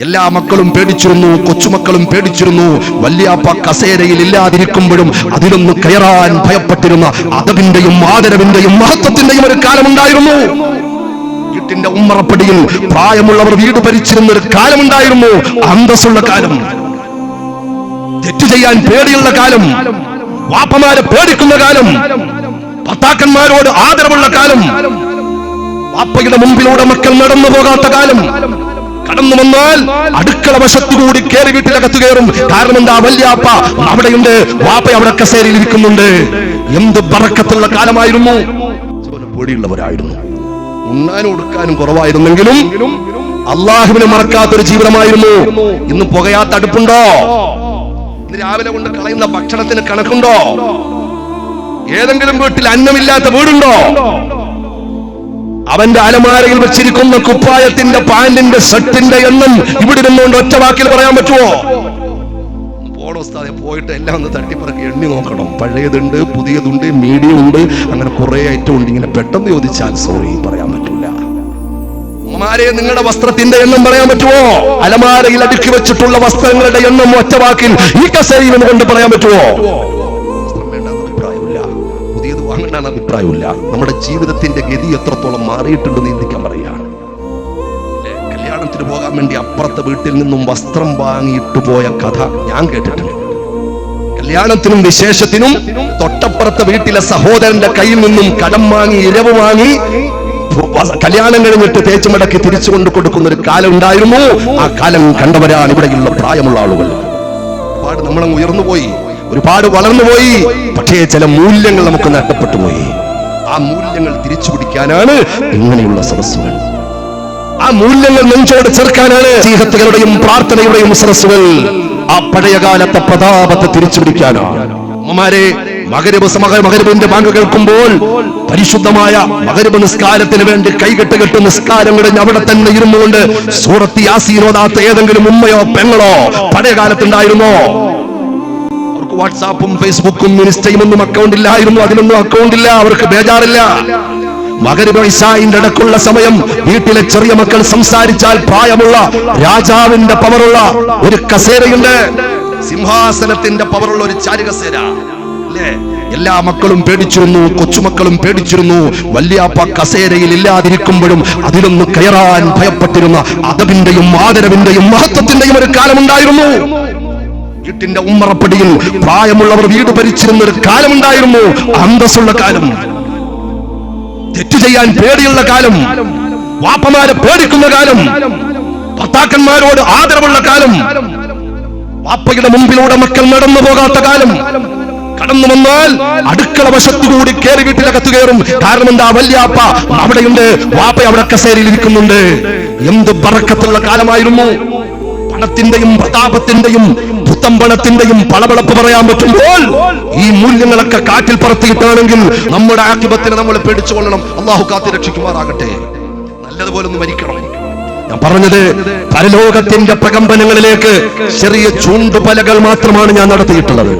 എല്ലാ മക്കളും പേടിച്ചിരുന്നു കൊച്ചുമക്കളും പേടിച്ചിരുന്നു. വല്യാപ്പ കസേരയിൽ ഇല്ലാതിരിക്കുമ്പോഴും അതിലൊന്ന് കയറാൻ ഭയപ്പെട്ടിരുന്ന അതവിന്റെയും ആദരവിന്റെയും മഹത്വത്തിന്റെയും ഒരു കാലമുണ്ടായിരുന്നു. വീട്ടിന്റെ ഉമ്മറപ്പടിയിൽ പ്രായമുള്ളവർ വീട് ഭരിച്ചിരുന്ന ഒരു കാലമുണ്ടായിരുന്നു. അന്തസ്സുള്ള കാലം. തെറ്റ് ചെയ്യാൻ പേടിയുള്ള കാലം. വാപ്പമാരെ പേടിക്കുന്ന കാലം. ഭർത്താക്കന്മാരോട് ആദരവുള്ള കാലം. വാപ്പയുടെ മുമ്പിലൂടെ മക്കൾ നടന്നു പോകാത്ത കാലം. കടന്നു വന്നാൽ അടുക്കള വശത്തുകൂടി കയറി വീട്ടിലകത്ത് കയറും. കാരണം എന്താ വല്യാപ്പ അവിടെയുണ്ട് വാപ്പ അവിടെ കസേരയിൽ ഇരിക്കുന്നുണ്ട്. എന്ത് പറക്കത്തുള്ള കാലമായിരുന്നു. പൊടിയുള്ളവരായിരുന്നു. ഉണ്ണാനും ഉടുക്കാനും കുറവായിരുന്നെങ്കിലും അള്ളാഹുവിനെ മറക്കാത്തൊരു ജീവിതമായിരുന്നു. ഇന്ന് പുകയാത്ത അടുപ്പുണ്ടോ? ഇന്ന് രാവിലെ കൊണ്ട് കളയുന്ന ഭക്ഷണത്തിന് കണക്കുണ്ടോ? ഏതെങ്കിലും വീട്ടിൽ അന്നമില്ലാത്ത വീടുണ്ടോ? അവന്റെ അലമാരയിൽ വെച്ചിരിക്കുന്ന കുപ്പായത്തിന്റെ പാന്റിന്റെ ഷർട്ടിന്റെ എണ്ണം ഇവിടെ നിന്നുകൊണ്ട് ഒറ്റ വാക്കിൽ പറയാൻ പറ്റുമോ? പോയിട്ട് എല്ലാം ഒന്ന് തട്ടിപ്പറക്കി എണ്ണി നോക്കണം. പഴയതുണ്ട് പുതിയതുണ്ട് മീഡിയം ഉണ്ട് അങ്ങനെ കുറെ ഐറ്റം ഉണ്ട്. ഇങ്ങനെ പെട്ടെന്ന് ചോദിച്ചാൽ സോറി പറയാൻ പറ്റില്ല നിങ്ങളുടെ വസ്ത്രത്തിന്റെ എണ്ണം പറയാൻ പറ്റുമോ? അലമാരയിൽ അടുക്കി വെച്ചിട്ടുള്ള വസ്ത്രങ്ങളുടെ എണ്ണം ഒറ്റ വാക്കിൽ ഈ കസേരയിൽ കൊണ്ട് പറയാൻ പറ്റുമോ? അഭിപ്രായമില്ല നമ്മുടെ ജീവിതത്തിന്റെ ഗതി എത്രത്തോളം മാറിയിട്ടുണ്ടെന്ന് ചിന്തിക്കാൻ പറയുകയാണ്? കല്യാണത്തിന് പോകാൻ വേണ്ടി അപ്പുറത്തെ വീട്ടിൽ നിന്നും വസ്ത്രം വാങ്ങിയിട്ട് പോയ കഥ ഞാൻ കേട്ടിട്ടുണ്ട് കല്യാണത്തിനും വിശേഷത്തിനും തൊട്ടപ്പുറത്തെ വീട്ടിലെ സഹോദരന്റെ കയ്യിൽ നിന്നും കടം വാങ്ങി ഇരവ് വാങ്ങി കല്യാണം കഴിഞ്ഞിട്ട് തേച്ചു മടക്കി തിരിച്ചു കൊണ്ട് കൊടുക്കുന്ന ഒരു കാലം ഉണ്ടായിരുന്നു. ആ കാലം കണ്ടവരാണ് ഇവിടെയുള്ള പ്രായമുള്ള ആളുകൾ. ഒരുപാട് നമ്മളങ്ങ് ഉയർന്നു പോയി ഒരുപാട് വളർന്നു പോയി. പക്ഷേ ചില മൂല്യങ്ങൾ നമുക്ക് നഷ്ടപ്പെട്ടു പോയി. ആ മൂല്യങ്ങൾ തിരിച്ചു പിടിക്കാനാണ് ഇങ്ങനെയുള്ള സദസ്സുകൾ. ആ മൂല്യങ്ങൾ നെഞ്ചോട് ചേർക്കാനാണ് സ്നേഹത്തുകളുടെയും പ്രാർത്ഥനയുടെയും സദസ്സുകൾ. ആ പഴയകാലത്തെ പ്രതാപത്തെ തിരിച്ചു പിടിക്കാനാണ്. അമ്മമാരെ മകരബ് മകരബിന്റെ ബാങ്ക് കേൾക്കുമ്പോൾ പരിശുദ്ധമായ മകരബ് നിസ്കാരത്തിന് വേണ്ടി കൈകെട്ട് കെട്ട് നിസ്കാരം കഴിഞ്ഞ് അവിടെ തന്നെ ഇരുന്നുകൊണ്ട് സൂറത്തി യാസീനോദാത്ത ഏതെങ്കിലും ഉമ്മയോ പെങ്ങളോ പഴയ കാലത്തുണ്ടായിരുന്നോ അവർക്ക് വാട്സാപ്പും ഫേസ്ബുക്കും ഇൻസ്റ്റയും ഒന്നും അക്കൗണ്ട് ഇല്ലായിരുന്നു. അതിനൊന്നും അക്കൗണ്ട് ഇല്ല. അവർക്ക് ബേജാറില്ല. മകരബ് ഇശായിന്റെ ഇടക്കുള്ള സമയം വീട്ടിലെ ചെറിയ മക്കൾ സംസാരിച്ചാൽ പ്രായമുള്ള രാജാവിന്റെ പവറുള്ള ഒരു കസേരയുണ്ട്. സിംഹാസനത്തിന്റെ പവറുള്ള ഒരു ചാരുകസേര അല്ലേ? എല്ലാ മക്കളും പേടിച്ചിരുന്നു. കൊച്ചുമക്കളും പേടിച്ചിരുന്നു. വല്യാപ്പ കസേരയിൽ ഇല്ലാതിരിക്കുമ്പോഴും അതിലൊന്ന് കയറാൻ ഭയപ്പെട്ടിരുന്ന അതവിന്റെയും ആദരവിന്റെയും മഹത്വത്തിന്റെയും ഒരു കാലമുണ്ടായിരുന്നു. വീട്ടിന്റെ ഉമ്മറപ്പടിയിൽ പ്രായമുള്ളവർ വീട് ഭരിച്ചിരുന്ന ഒരു കാലമുണ്ടായിരുന്നു. അന്തസ്സുള്ള കാലം. തെറ്റ് ചെയ്യാൻ പേടിയുള്ള കാലം. വാപ്പമാരെ പേടിക്കുന്ന കാലം. ഭർത്താക്കന്മാരോട് ആദരവുള്ള കാലം. വാപ്പയുടെ മുമ്പിലൂടെ മക്കൾ നടന്നു പോകാത്ത കാലം. കടന്നു വന്നാൽ അടുക്കള വശത്തുകൂടി കയറി വീട്ടിലകത്ത് കയറും. കാരണം എന്താ വല്യാപ്പ? അവിടെയുണ്ട്. വാപ്പ അവിടെ കസേരയിൽ ഇരിക്കുന്നുണ്ട്. എന്ത് ബറക്കത്തുള്ള കാലമായിരുന്നു. പണത്തിന്റെയും പ്രതാപത്തിന്റെയും പുത്തമ്പണത്തിന്റെയും പളവളപ്പ് പറയാൻ പറ്റുമ്പോൾ ഈ മൂല്യങ്ങളൊക്കെ കാറ്റിൽ പറത്തിയിട്ടാണെങ്കിൽ നമ്മുടെ ആക്കിപത്തിനെ നമ്മൾ പേടിച്ചുകൊള്ളണം. അള്ളാഹു കാത്തി രക്ഷിക്കുമാറാകട്ടെ. നല്ലതുപോലെ ഒന്ന് മരിക്കണം. ഞാൻ പറഞ്ഞത് പരലോകത്തിന്റെ പ്രകമ്പനങ്ങളിലേക്ക് ചെറിയ ചൂണ്ടുപലകൾ മാത്രമാണ് ഞാൻ നടത്തിയിട്ടുള്ളത്.